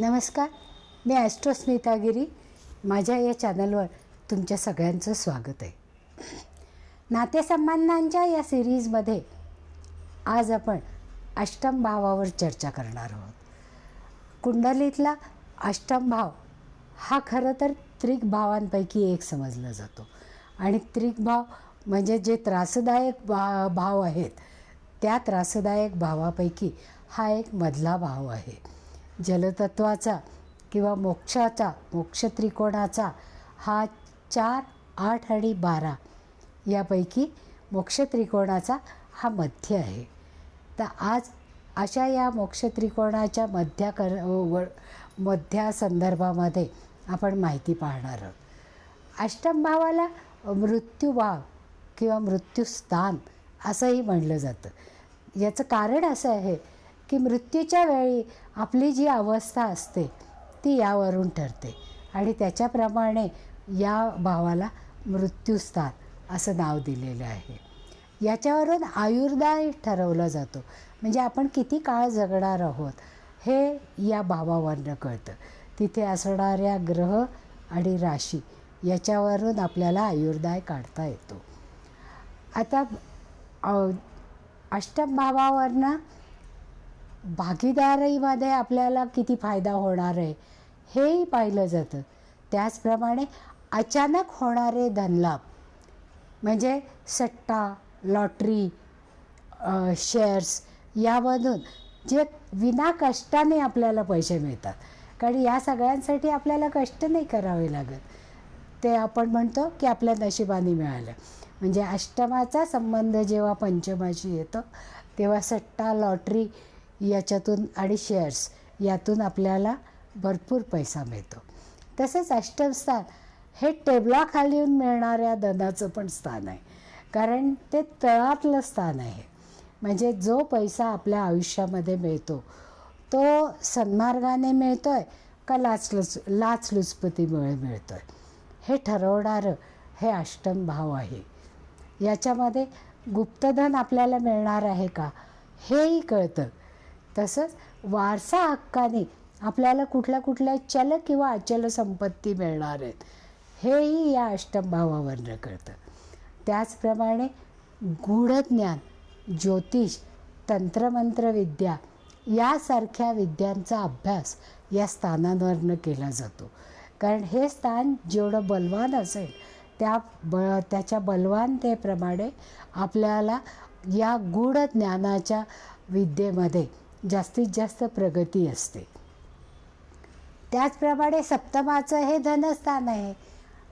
नमस्कार मी ॲस्ट्रोस्मितागिरी माझ्या या चॅनलवर तुमच्या सगळ्यांचं स्वागत आहे. नातेसंबंधांच्या या सिरीजमध्ये आज आपण अष्टम भावावर चर्चा करणार आहोत. कुंडलीतला अष्टम भाव हा खरं तर त्रिक भावांपैकी एक समजला जातो. आणि त्रिक भाव म्हणजे जे त्रासदायक भा भाव आहेत त्या त्रासदायक भावापैकी हा एक मधला भाव आहे. जलतत्वाचा किंवा मोक्षाचा मोक्ष त्रिकोणाचा हा चार आठ आणि बारा यापैकी मोक्ष त्रिकोणाचा हा मध्य आहे. तर आज अशा या मोक्ष त्रिकोणाच्या मध्या कर व मध्या संदर्भामध्ये आपण माहिती पाहणार आहोत. अष्टम भावाला मृत्यूभाव किंवा मृत्यूस्थान असंही म्हणलं जातं. याचं कारण असं आहे की मृत्यूच्या वेळी आपली जी अवस्था असते ती यावरून ठरते. आणि त्याच्याप्रमाणे या भावाला मृत्यूस्थान असं नाव दिलेलं आहे. याच्यावरून आयुर्दाय ठरवला जातो. म्हणजे आपण किती काळ जगणार आहोत हे या भावावरनं कळतं. तिथे असणाऱ्या ग्रह आणि राशी याच्यावरून आपल्याला आयुर्दाय काढता येतो. आता अष्टम भावावरनं भागीदारीमध्ये आपल्याला किती फायदा होणार आहे हेही पाहिलं जातं. त्याचप्रमाणे अचानक होणारे धनलाभ म्हणजे सट्टा लॉटरी शेअर्स यामधून जे विना कष्टाने आपल्याला पैसे मिळतात. कारण या सगळ्यांसाठी आपल्याला कष्ट नाही करावे लागत. ते आपण म्हणतो की आपल्या नशिबाने मिळालं. म्हणजे अष्टमाचा संबंध जेव्हा पंचमाशी येतो तेव्हा सट्टा लॉटरी याच्यातून आणि शेअर्स यातून आपल्याला भरपूर पैसा मिळतो. तसेच अष्टम स्थान हे टेबलाखाली येऊन मिळणाऱ्या धनाचं पण स्थान आहे. कारण ते तळातलं स्थान आहे. म्हणजे जो पैसा आपल्या आयुष्यामध्ये मिळतो तो सन्मार्गाने मिळतो आहे का लाचलुच लाचलुचपतीमुळे मिळतो आहे हे ठरवणारं हे अष्टम भाव आहे. याच्यामध्ये गुप्तधन आपल्याला मिळणार आहे का? हेही कळतं. तसंच वारसा हक्काने आपल्याला कुठल्या कुठल्या चल किंवा अचल संपत्ती मिळणार आहेत हेही या अष्टम भावावरनं कळतं. त्याचप्रमाणे गूढज्ञान ज्योतिष तंत्रमंत्रविद्या यासारख्या विद्यांचा अभ्यास या स्थानांवरनं केला जातो. कारण हे स्थान जेवढं बलवान असेल त्या ब त्याच्या बलवानतेप्रमाणे आपल्याला या गूढ ज्ञानाच्या विद्येमध्ये जास्तीत जास्त प्रगती असते. त्याचप्रमाणे सप्तमाचं हे धनस्थान आहे.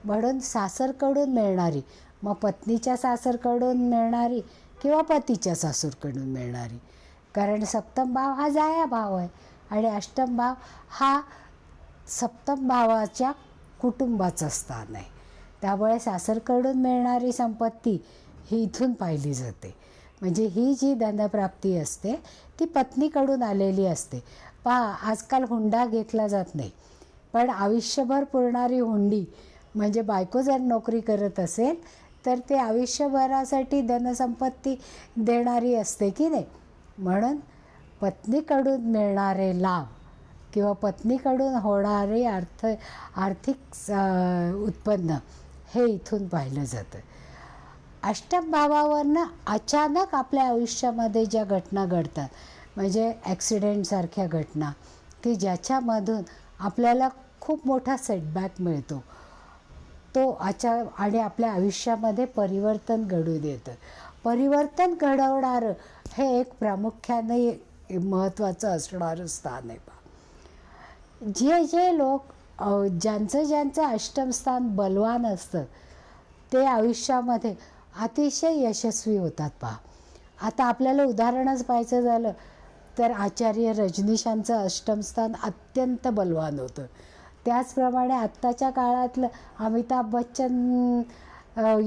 म्हणून सासरकडून मिळणारी मग पत्नीच्या सासरकडून मिळणारी किंवा पतीच्या सासूरकडून मिळणारी. कारण सप्तम भाव हा जाया भाव आहे आणि अष्टम भाव हा सप्तम भावाच्या कुटुंबाचं स्थान आहे. त्यामुळे सासरकडून मिळणारी संपत्ती ही इथून पाहिली जाते. म्हणजे ही जी धनप्राप्ती असते ती पत्नीकडून आलेली असते. पहा आजकाल हुंडा घेतला जात नाही. पण आयुष्यभर पुरणारी हुंडी म्हणजे बायको जर नोकरी करत असेल तर ते आयुष्यभरासाठी धनसंपत्ती देणारी असते की नाही? म्हणून पत्नीकडून मिळणारे लाभ किंवा पत्नीकडून होणारे अर्थ आर्थिक स- उत्पन्न हे इथून पाहिलं जातं. अष्टम भावावरनं अचानक आपल्या आयुष्यामध्ये ज्या घटना घडतात म्हणजे ॲक्सिडेंटसारख्या घटना की ज्याच्यामधून आपल्याला खूप मोठा सेटबॅक मिळतो. तो अचा आणि आपल्या आयुष्यामध्ये परिवर्तन घडून येतं परिवर्तन घडवणारं हे एक प्रामुख्याने महत्त्वाचं असणारं स्थान आहे बा. जे जे लोक ज्यांचं ज्यांचं अष्टमस्थान बलवान असतं ते आयुष्यामध्ये अतिशय यशस्वी होतात पहा. आता आपल्याला उदाहरणच पाहायचं झालं तर आचार्य रजनीशांचं अष्टमस्थान अत्यंत बलवान होतं. त्याचप्रमाणे आत्ताच्या काळातलं अमिताभ बच्चन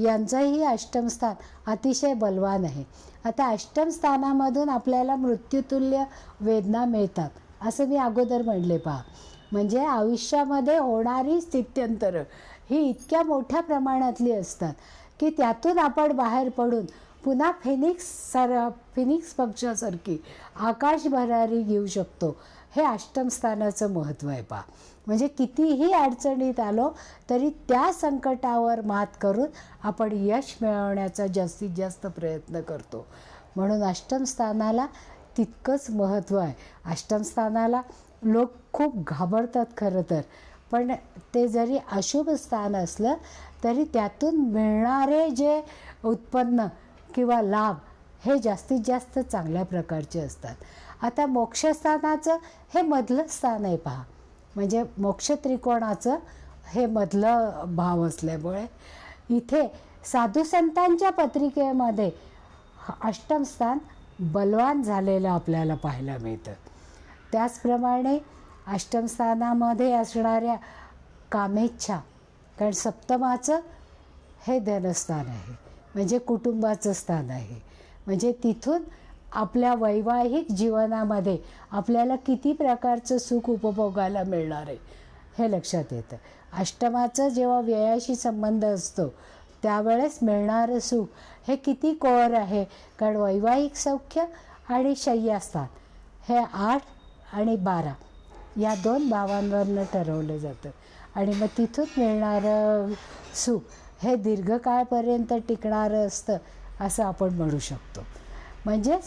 यांचंही अष्टमस्थान अतिशय बलवान आहे. आता अष्टम स्थानामधून आपल्याला मृत्यूतुल्य वेदना मिळतात असं मी अगोदर म्हणले पहा. म्हणजे आयुष्यामध्ये होणारी स्थित्यंतरं ही इतक्या मोठ्या प्रमाणातली असतात. की त्यातून आपण बाहेर पडून पुन्हा फिनिक्स सर फिनिक्स पक्षासारखी आकाश भरारी घेऊ शकतो. हे अष्टम स्थानाचं महत्त्व आहे पहा. म्हणजे कितीही अडचणीत आलो तरी त्या संकटावर मात करून आपण यश मिळवण्याचा जास्तीत जास्त प्रयत्न करतो. म्हणून अष्टम स्थानाला तितकंच महत्त्व आहे. अष्टम स्थानाला लोक खूप घाबरतात खरं तर. पण ते जरी अशुभ स्थान असलं तरी त्यातून मिळणारे जे उत्पन्न किंवा लाभ हे जास्तीत जास्त चांगल्या प्रकारचे असतात. आता मोक्षस्थानाचं हे मधलं स्थान आहे पहा. म्हणजे मोक्ष त्रिकोणाचं हे मधलं भाव असल्यामुळे. इथे साधुसंतांच्या पत्रिकेमध्ये अष्टम स्थान बलवान झालेलं आपल्याला पाहायला मिळतं. त्याचप्रमाणे अष्टमस्थानामध्ये असणाऱ्या कामेच्छा. कारण सप्तमाचं हे धनस्थान आहे. म्हणजे कुटुंबाचं स्थान आहे. म्हणजे तिथून आपल्या वैवाहिक जीवनामध्ये आपल्याला किती प्रकारचं सुख उपभोगायला मिळणार आहे हे लक्षात येतं. अष्टमाचं जेव्हा व्ययाशी संबंध असतो त्यावेळेस मिळणारं सुख हे किती कोर आहे. कारण वैवाहिक सौख्य आणि शय्यास्थान हे आठ आणि बारा. या दोन भावांवरनं ठरवलं जातं. आणि मग तिथून मिळणारं सुख हे दीर्घकाळपर्यंत टिकणारं असतं असं आपण म्हणू शकतो. म्हणजेच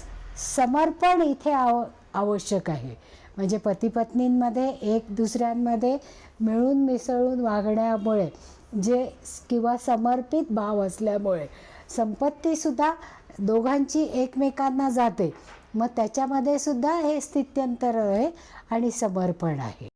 समर्पण इथे आव आवश्यक आहे. म्हणजे पतीपत्नींमध्ये एक दुसऱ्यांमध्ये मिळून मिसळून वागण्यामुळे जे किंवा समर्पित भाव असल्यामुळे संपत्तीसुद्धा दोघांची एकमेकांना जाते. मग त्याच्यामध्ये सुद्धा हे स्थित्यंतर आहे आणि समर्पण आहे.